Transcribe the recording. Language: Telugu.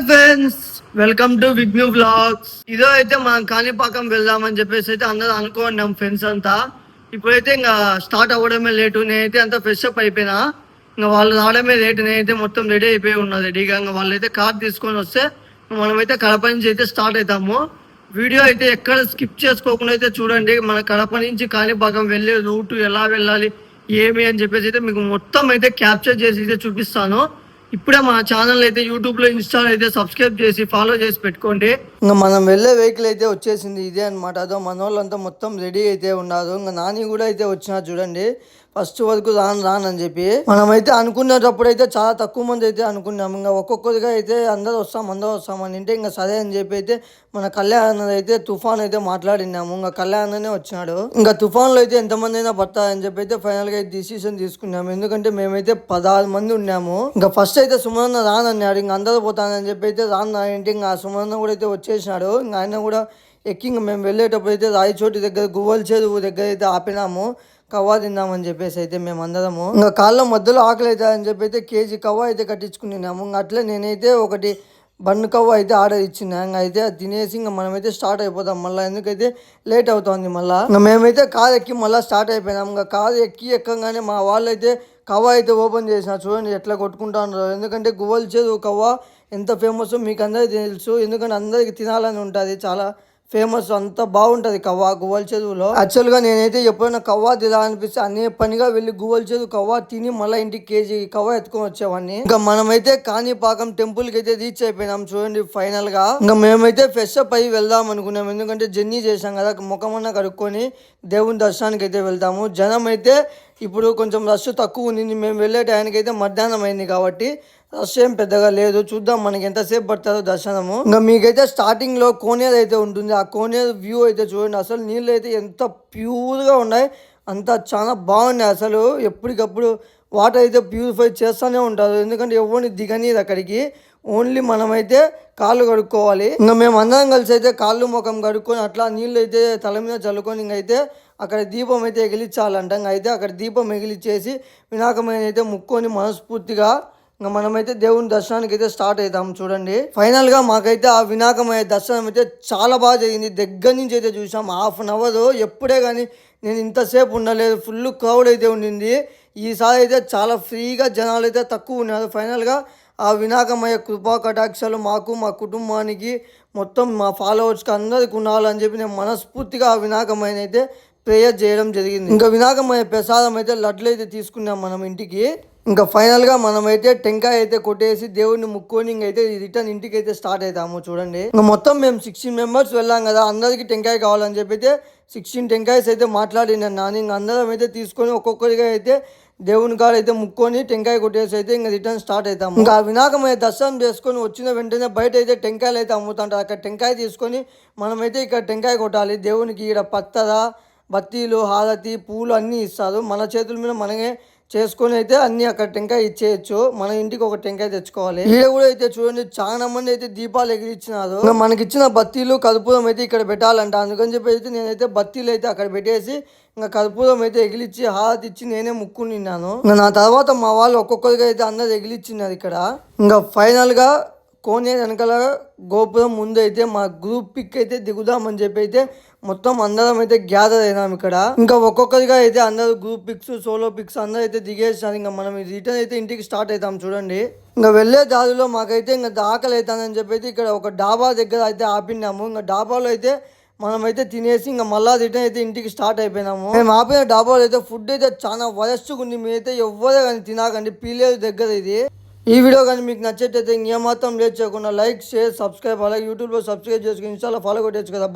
Hi friends welcome to Vignu blogs ఇదో అయితే మనం కాణిపాకం వెళ్దామని చెప్పేసి అయితే అందరూ అనుకోండి ఫ్రెండ్స్ అంతా. ఇప్పుడైతే ఇంకా స్టార్ట్ అవ్వడమే లేటు నేనైతే అంతా ఫ్రెష్ అప్ అయిపోయినా. ఇంకా వాళ్ళు రావడమే లేటు నేనైతే మొత్తం రెడీ అయిపోయి ఉన్నది రెడీగా ఇంకా వాళ్ళైతే కార్ తీసుకొని వస్తే మనమైతే కడప నుంచి అయితే స్టార్ట్ అవుతాము. వీడియో అయితే ఎక్కడ స్కిప్ చేసుకోకుండా అయితే చూడండి. మన కడప నుంచి కాణిపాకం వెళ్ళే రూట్ ఎలా వెళ్ళాలి ఏమి అని చెప్పేసి అయితే మీకు మొత్తం అయితే క్యాప్చర్ చేసి అయితే చూపిస్తాను. ఇప్పుడే మన ఛానల్ అయితే యూట్యూబ్లో ఇన్స్టాల్ అయితే సబ్స్క్రైబ్ చేసి ఫాలో చేసి పెట్టుకోండి. ఇంకా మనం వెళ్ళే వెహికల్ అయితే వచ్చేసింది ఇదే అనమాట అదో మన వాళ్ళంతా మొత్తం రెడీ అయితే ఉన్నారు. ఇంకా నాని కూడా అయితే వచ్చినా చూడండి. ఫస్ట్ వరకు రాను రాను అని చెప్పి. మనమైతే అనుకునేటప్పుడైతే అయితే చాలా తక్కువ మంది అయితే అనుకున్నాం. ఇంకా ఒక్కొక్కరిగా అయితే అందరూ వస్తాం అందరూ వస్తాం అని అంటే ఇంకా సరే అని చెప్పి అయితే మన కళ్యాణ్ అయితే తుఫాన్ అయితే మాట్లాడినాము. ఇంకా కళ్యాణ్ అనే వచ్చినాడు. ఇంకా తుఫాన్లో అయితే ఎంతమంది అయినా పడతారని చెప్పి అయితే ఫైనల్గా డిసిషన్ తీసుకున్నాము. ఎందుకంటే మేమైతే పదహారు మంది ఉన్నాము. ఇంకా ఫస్ట్ అయితే సుమన్న రానన్నాడు ఇంకా అందరూ పోతానని చెప్పి అయితే రాను అంటే ఇంకా సుమన్న కూడా అయితే వచ్చేసినాడు. ఇంకా ఆయన కూడా ఎక్కి ఇంకా మేము వెళ్ళేటప్పుడు అయితే రాయచోటి దగ్గర గువ్వల చెరువు దగ్గర అయితే ఆపినాము. కవ్వా తిందామని చెప్పేసి అయితే మేము అందరము ఇంకా కాళ్ళ మధ్యలో ఆకలి అవుతుంది అని చెప్పి అయితే కేజీ కవ్వ అయితే కట్టించుకున్నాము. ఇంకా అట్లే నేనైతే ఒకటి బన్ను కవ్వ అయితే ఆర్డర్ ఇచ్చిన. ఇంకా అయితే అది తినేసి ఇంకా మనమైతే స్టార్ట్ అయిపోతాం. మళ్ళీ ఎందుకైతే లేట్ అవుతుంది మళ్ళీ. ఇంకా మేమైతే కారు ఎక్కి మళ్ళీ స్టార్ట్ అయిపోయినాం. ఇంకా కారు ఎక్కి ఎక్కగానే మా వాళ్ళు అయితే కవ్వ అయితే ఓపెన్ చేసిన చూడండి ఎట్లా కొట్టుకుంటా ఉన్నారు ఎందుకంటే గువ్వల చెరువు కవ్వ ఎంత ఫేమస్ మీకు అందరికీ తెలుసు. ఎందుకంటే అందరికీ తినాలని ఉంటుంది. చాలా ఫేమస్ అంతా బాగుంటుంది కవ్వా గువ్వల చెరువులో. యాక్చువల్గా నేనైతే ఎప్పుడైనా కవ్వా తిదా అనిపిస్తే అన్ని పనిగా వెళ్ళి గువ్వల చెరువు కవ్వ తిని మళ్ళీ ఇంటికి కేజీ కవ్వ ఎత్తుకొని వచ్చేవాడిని. ఇంకా మనమైతే కాణిపాకం టెంపుల్కి అయితే రీచ్ అయిపోయినాం చూడండి ఫైనల్గా. ఇంకా మేమైతే ఫ్రెష్ అప్ అయ్యి వెళ్దాం అనుకున్నాం. ఎందుకంటే జర్నీ చేసాం కదా ముఖమన్నా కడుక్కొని దేవుని దర్శనానికి అయితే వెళ్తాము జనం అయితే ఇప్పుడు కొంచెం రష్ తక్కువ ఉంది. మేము వెళ్ళే టైంకి అయితే మధ్యాహ్నం అయింది కాబట్టి రష్ ఏం పెద్దగా లేదు. చూద్దాం మనకి ఎంతసేపు పడుతుందో దర్శనము. ఇంకా మీకైతే స్టార్టింగ్లో కోనేరు అయితే ఉంటుంది. ఆ కోనేరు వ్యూ అయితే చూడండి. అసలు నీళ్ళు అయితే ఎంత ప్యూర్గా ఉన్నాయి. అంతా చాలా బాగున్నాయి. అసలు ఎప్పటికప్పుడు వాటర్ అయితే ప్యూరిఫై చేస్తూనే ఉంటారు. ఎందుకంటే ఎవరిని దిగనీరు అక్కడికి. ఓన్లీ మనమైతే కాళ్ళు కడుక్కోవాలి. ఇంకా మేము అందరం కలిసి అయితే కాళ్ళు ముఖం కడుక్కొని అట్లా నీళ్ళు అయితే తల మీద చల్లుకొని ఇంకైతే అక్కడ దీపం అయితే ఎగిలించాలంట అయితే అక్కడ దీపం ఎగిలిచ్చేసి వినాయకమైన అయితే ముక్కొని మనస్ఫూర్తిగా ఇంకా మనమైతే దేవుని దర్శనానికి అయితే స్టార్ట్ అవుతాం చూడండి. ఫైనల్గా మాకైతే ఆ వినాయకమయ్యే దర్శనం అయితే చాలా బాగా జరిగింది. దగ్గర నుంచి అయితే చూసాం. హాఫ్ అన్ అవర్ ఎప్పుడే కానీ నేను ఇంతసేపు ఉండలేదు. ఫుల్ క్రౌడ్ అయితే ఉండింది. ఈసారి అయితే చాలా ఫ్రీగా జనాలు అయితే తక్కువ ఉన్నారు. ఫైనల్గా ఆ వినాకమయ్య కృపా కటాక్షాలు మాకు మా కుటుంబానికి మొత్తం మా ఫాలోవర్స్కి అందరికి ఉండాలని చెప్పి నేను మనస్ఫూర్తిగా ఆ వినాయకమైన అయితే ప్రేయర్ చేయడం జరిగింది. ఇంకా వినాకమయ్య ప్రసాదం అయితే లడ్లు అయితే తీసుకున్నాం మనం ఇంటికి. ఇంకా ఫైనల్గా మనమైతే టెంకాయ అయితే కొట్టేసి దేవుడిని ముక్కొని అయితే రిటర్న్ ఇంటికి అయితే స్టార్ట్ అవుతాము చూడండి. ఇంకా మొత్తం మేము సిక్స్టీన్ మెంబర్స్ వెళ్ళాం కదా అందరికి టెంకాయ కావాలని చెప్పి అయితే సిక్స్టీన్ టెంకాయస్ అయితే మాట్లాడినాను నాని. ఇంక అందరం అయితే తీసుకొని ఒక్కొక్కరిగా అయితే దేవుని కాడైతే అయితే ముక్కొని టెంకాయ కొట్టేసి అయితే ఇంకా రిటర్న్ స్టార్ట్ అవుతాము. ఇంకా వినాకమైన దర్శనం చేసుకొని వచ్చిన వెంటనే బయట అయితే టెంకాయలు అయితే అమ్ముతుంటారు. అక్కడ టెంకాయ తీసుకొని మనమైతే ఇక్కడ టెంకాయ కొట్టాలి. దేవునికి ఇక్కడ పత్తర బత్తీలు హారతి పూలు అన్నీ ఇస్తారు. మన చేతుల మీద మనమే చేసుకొని అయితే అన్ని అక్కడ టెంకాయ ఇచ్చేయచ్చు. మన ఇంటికి ఒక టెంకాయ తెచ్చుకోవాలి. ఈడ కూడా అయితే చూడండి చాలా మంది అయితే దీపాలు ఎగిరిచ్చినారు. మనకి ఇచ్చిన బత్తీలు కర్పూరం అయితే ఇక్కడ పెట్టాలంట. అందుకని చెప్పి అయితే నేనైతే బత్తీలు అయితే అక్కడ పెట్టేసి ఇంకా కర్పూరం అయితే ఎగిలిచ్చి హారతి ఇచ్చి నేనే ముక్కునిన్నాను ఇంకా నా తర్వాత మా వాళ్ళు ఒక్కొక్కరిగా అయితే అందరు ఎగిలిచ్చినారు ఇక్కడ. ఇంకా ఫైనల్గా కోనే వెనకాల గోపురం ముందు అయితే మా గ్రూప్ పిక్ అయితే దిగుదామని చెప్పి అయితే మొత్తం అందరం అయితే గ్యాదర్ అయినాం ఇక్కడ. ఇంకా ఒక్కొక్కరిగా అయితే అందరూ గ్రూప్ పిక్స్ సోలో పిక్స్ అందరూ అయితే దిగేసారు ఇంకా మనం రిటర్న్ అయితే ఇంటికి స్టార్ట్ అవుతాం చూడండి. ఇంకా వెళ్ళే దారిలో మాకైతే ఇంకా ఆకలి అవుతానని చెప్పి అయితే ఇక్కడ ఒక డాబా దగ్గర అయితే ఆపినాము. ఇంకా డాబాలో అయితే మనమైతే తినేసి ఇంకా మళ్ళా రిటర్న్ అయితే ఇంటికి స్టార్ట్ అయిపోయినాము. మేము ఆపిన డాబాలో అయితే ఫుడ్ అయితే చాలా వరస్ట్గా ఉంది. మీరైతే ఎవ్వరే కానీ తినాకండి. పీలేరు దగ్గర ఇది. ఈ వీడియో కానీ మీకు నచ్చేటైతే ఇంకేమాత్రం లేట్ చేయకుండా లైక్ షేర్ సబ్స్క్రైబ్ అలాగే యూట్యూబ్లో సబ్స్క్రైబ్ చేసుకుని ఇన్స్టాలో ఫాలో కొట్టచ్చు కదా.